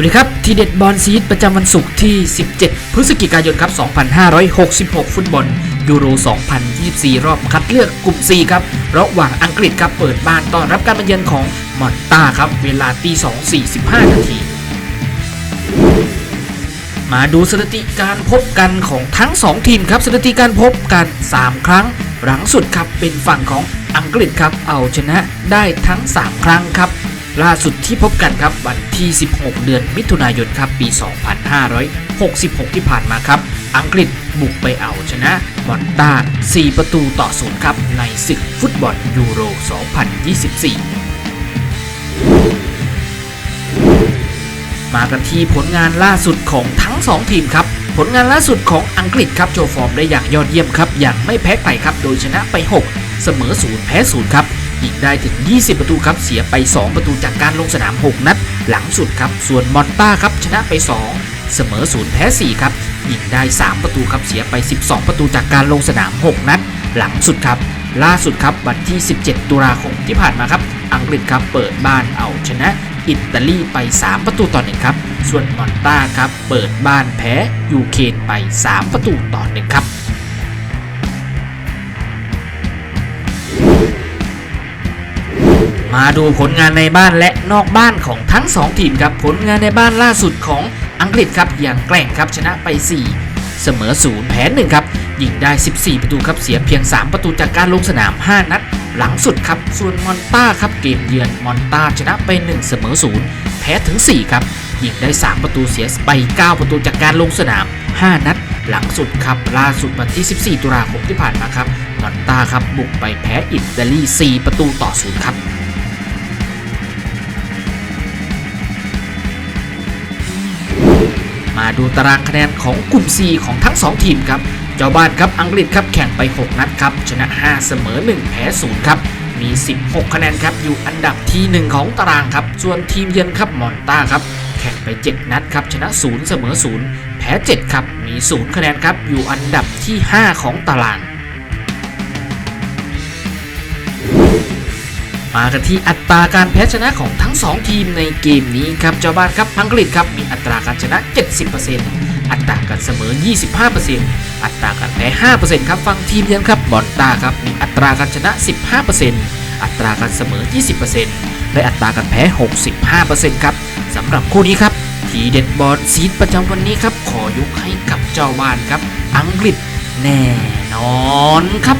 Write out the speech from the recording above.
วัสดีครับ ทีเด็ดบอลซีดประจำวันศุกร์ที่ 17 พฤศจิกายนครับ 2566 ฟุตบอลยูโร 2024 รอบคัดเลือกกลุ่ม C ครับ ระหว่างอังกฤษครับเปิดบ้านต้อนรับการมาเยือนของมอนตาครับ เวลาตี2.45 นาที มาดูสถิติการพบกันของทั้ง 2 ทีมครับสถิติการพบกัน 3 ครั้ง หลังสุดครับเป็นฝั่งของอังกฤษครับเอาชนะได้ทั้ง 3 ครั้งครับ ล่าสุดที่พบกันครับวันที่ 16 เดือนมิถุนายนครับปี 2566 ที่ผ่านมาครับ อังกฤษบุกไปเอาชนะมอนตา 4 ประตูต่อศูนย์ครับ ในศึกฟุตบอลยูโร 2024มากันที่ผลงานล่าสุดของทั้ง 2 ทีมครับ ผลงานล่าสุดของอังกฤษครับโชว์ฟอร์มได้อย่างยอดเยี่ยมครับ อย่างไม่แพ้ใครครับ โดยชนะไป 6 เสมอ0แพ้0ครับ ยิงได้ถึง 20 ประตูครับ เสียไป 2 ประตูจากการลงสนาม 6 นัด หลังสุดครับ ส่วนมอนต้าครับชนะไป 2 เสมอ 0 แพ้ 4 ครับ ยิงได้ 3 ประตูครับ เสียไป 12 ประตูจากการลงสนาม 6 นัด หลังสุดครับ ล่าสุดครับวันที่ 17 ตุลาคมที่ผ่านมาครับ อังกฤษครับเปิดบ้านเอาชนะอิตาลีไป 3 ประตูต่อหนึ่งครับ ส่วนมอนต้าครับเปิดบ้านแพ้ยูเครนไป 3 ประตูต่อหนึ่งครับ มาดูผลงานในบ้านและนอกบ้านของทั้ง 2 ทีมครับผลงานในบ้านล่าสุดของอังกฤษครับอย่างแกร่งครับชนะไป 4 เสมอ0แพ้1ครับยิงได้ 14 ประตูครับเสียเพียง 3 ประตูจากการลงสนาม 5 นัด หลังสุดครับส่วนมอนตาครับเกมเยือนมอนตาชนะไป 1 เสมอ0แพ้ถึง 4 ครับยิงได้ 3 ประตูเสียไป 9 ประตูจากการลงสนาม 5 นัด หลังสุดครับล่าสุดวันที่ 14 ตุลาคมที่ผ่านมาครับมอนตาครับบุกไปแพ้อิตาลี 4 ประตูต่อ0ครับ มาดูตารางคะแนนของกลุ่ม C ของทั้ง 2 ทีมครับ เจ้าบ้านครับอังกฤษครับแข่งไป 6 นัดครับ ชนะ 5 เสมอ 1 แพ้0ครับ มี 16 คะแนนครับ อยู่อันดับที่ 1 ของตารางครับ ส่วนทีมเยือนครับมอนต้าครับ แข่งไป 7 นัดครับ ชนะ 0 เสมอ 0 แพ้ 7 ครับ มี 0 คะแนนครับ อยู่อันดับที่ 5 ของตาราง มากันที่อัตราการแพ้ชนะของทั้ง 2 ทีมในเกมนี้ครับเจ้าบ้านครับอังกฤษครับมีอัตราการชนะ 70%อัตราการเสมอ 25%อัตราการแพ้ 5%ครับฝั่งทีมยือนครับบอลตาครับมีอัตราการชนะ 15%อัตราการเสมอ 20%และอัตราการแพ้ 65%ครับสำหรับคู่นี้ครับทีเด็ดบอลซีดประจำวันนี้ครับขอยกให้กับเจ้าบ้านครับ อังกฤษแน่นอนครับ